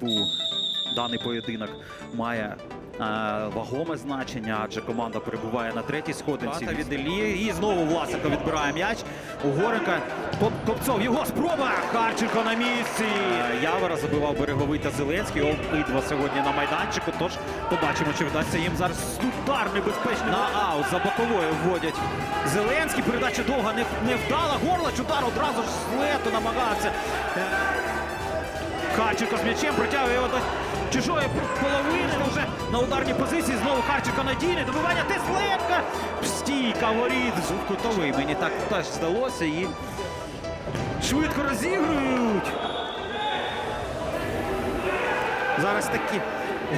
ДПУ. Даний поєдинок має е, вагоме значення, адже команда перебуває на третій сходинці від Іллі. І знову Власенко відбирає м'яч. У Горенка Копцов. Його спроба. Харченко на місці. Е, Явора забивав береговий та Зеленський. Обидва сьогодні на майданчику. Тож побачимо, чи вдасться їм зараз удар небезпечний на аут. За боковою вводять Зеленський. Передача довга не, не вдала. Горлач удар одразу ж з лету намагався. Харченко з м'ячем притягує його до чужої половини. Вже на ударній позиції. Знову Харченко надійний. Добивання Тесленка. Стійка воріт. Зуб кутовий. Мені так теж здалося. І швидко розігрують. Зараз такі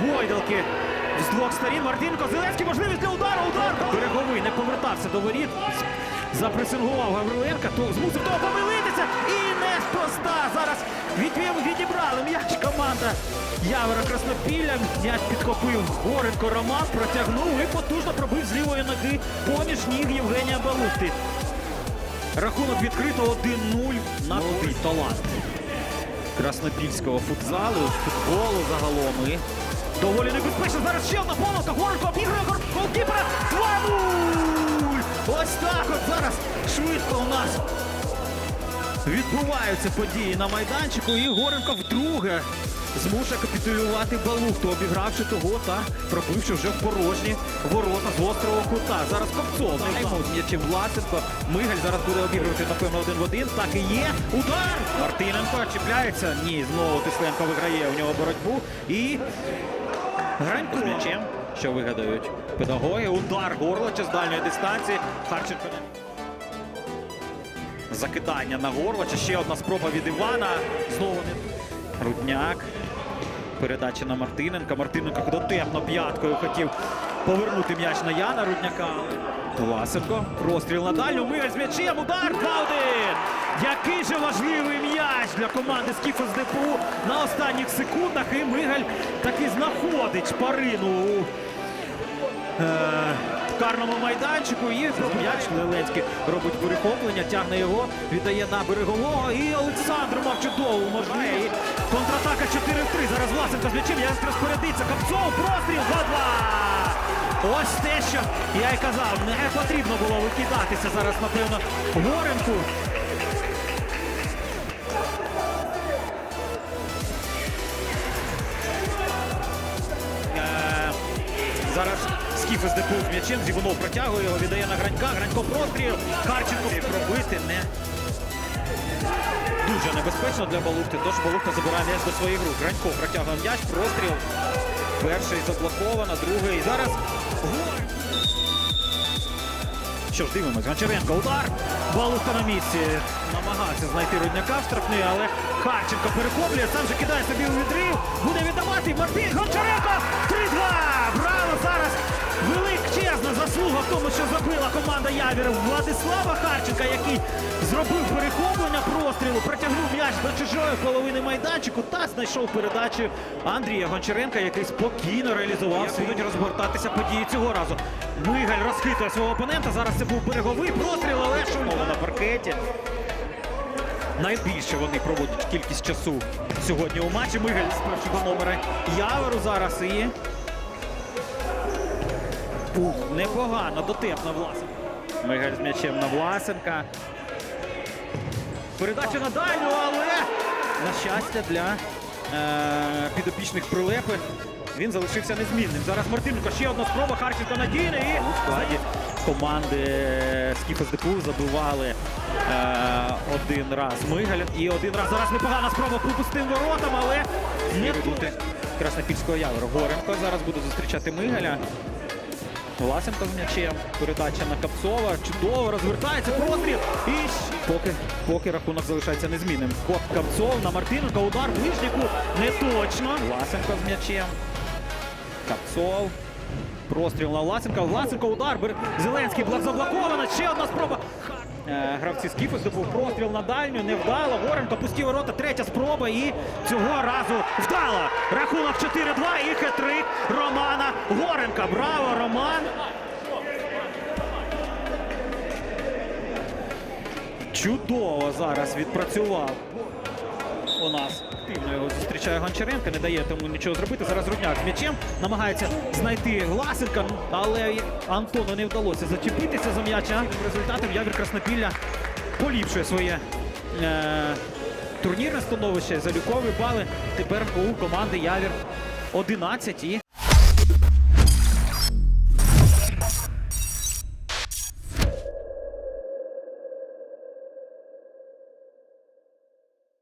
гойдалки з двох сторін. Мартинко, Зеленський, можливість для удару. Удар. Береговий не повертався до воріт. Запресингував Гавриленка, то змусив того помилитися. І неспроста. Зараз відібрали м'яч команда Явора Краснопілля. М'яч підхопив Горенко Роман, протягнув і потужно пробив з лівої ноги поміж ніг Євгенія Балухти. Рахунок відкрито 1-0 на новий талант краснопільського футзалу, футболу загалом. І доволі небезпечно. Зараз ще одна помилка. Горенко обігрує гол- голкіпера. 2-0! Ось так от зараз швидко у нас відбуваються події на майданчику. І Горенко вдруге змушує капітулювати Балухту, обігравши того та пробивши вже в порожні ворота з острого кута. Зараз Копцов найму м'ячем Власенко. Мигаль зараз буде обігрувати, напевно, один в один. Так і є. Удар! Мартиненко чіпляється. Ні, знову Тисленко виграє у нього боротьбу. І Гранько з м'ячем, що вигадають педагоги. Удар Горлача з дальньої дистанції. Харченко не закидання на Горлача. Ще одна спроба від Івана. Знову не Рудняк. Передача на Мартиненка. Мартиненко дотепно п'яткою хотів повернути м'яч на Яна Рудняка. Власенко. Розстріл на дальню. Мигаль з м'ячем. Удар 2-1. Який же важливий м'яч для команди Скіфа з ДПУ на останніх секундах. І Мигаль таки знаходить шпарину у е, карному майданчику. І м'яч Лелецький робить перехоплення, тягне його, віддає на берегового. І Олександр мав чудову можливість. Контратака 4-3. Зараз Власенко з м'ячем. Я розпорядиться. Капцов, простріл 2-2. Ось те, що я й казав, не потрібно було викидатися зараз, напевно, Горенку. Скіф із ДПУ з м'ячем, Зівунов протягує його, віддає на Гранька. Гранько простріл. Харченко пробити не дуже небезпечно для Балухти. Тож Балухта забирає м'яч до своєї рук. Гранько протягує м'яч, простріл. Перший заблоковано, другий. Зараз. Що ж, дивимось, Гончаренко, удар. Балуха на місці. Намагався знайти Рудняка в штрафний, але Харченко перехоплює, сам же кидає собі у відрив. Буде віддавати Мартин Гончаренко. 3-2. Браво! Зараз величезна заслуга в тому, що забила команда Явір Владислава Харченка, який зробив перехоплення прострілу, протягнув м'яч до чужої половини майданчику та знайшов передачу Андрія Гончаренка, який спокійно реалізував. Будуть розгортатися події цього разу. Мигаль розхитує свого опонента. Зараз це був береговий простріл, але Шулько на паркеті. Найбільше вони проводять кількість часу сьогодні у матчі. Мигаль з першого номера Яверу зараз і. Ух, непогано, дотепно Власенко. Мигаль з м'ячем на Власенка. Передача на дальню, але на щастя для е, підопічних прилепи. Він залишився незмінним. Зараз Мартиненко ще одна спроба. Харченко надійне і у складі команди Скіфа з ДПУ забивали е, один раз Мигаль. І один раз зараз непогана спроба по пустим воротам, але не бути Краснопільського явору. Горенко зараз буде зустрічати Мигаля. Власенко з м'ячем. Передача на Капцова. Чудово розвертається. Простріл. І поки, поки рахунок залишається незмінним. Коп Капцов на Мартиненка. Удар ближніку. Не точно. Власенко з м'ячем. Капцов. Простріл на Власенка. Власенко удар. Зеленський блок заблоковано. Ще одна спроба. Е, Гравці Скіфу здобув простріл на дальню. Невдало. Горенко пусті ворота. Третя спроба. І цього разу вдало. Рахунок 4-2 Чудово зараз відпрацював у нас. Активно його зустрічає Гончаренко, не дає тому нічого зробити. Зараз Рудняк з м'ячем намагається знайти Власенка, але Антону не вдалося зачепитися за м'яча. Результатом Явір Краснопілля поліпшує своє е, турнірне становище. Залюкові бали тепер у команди Явір 11 і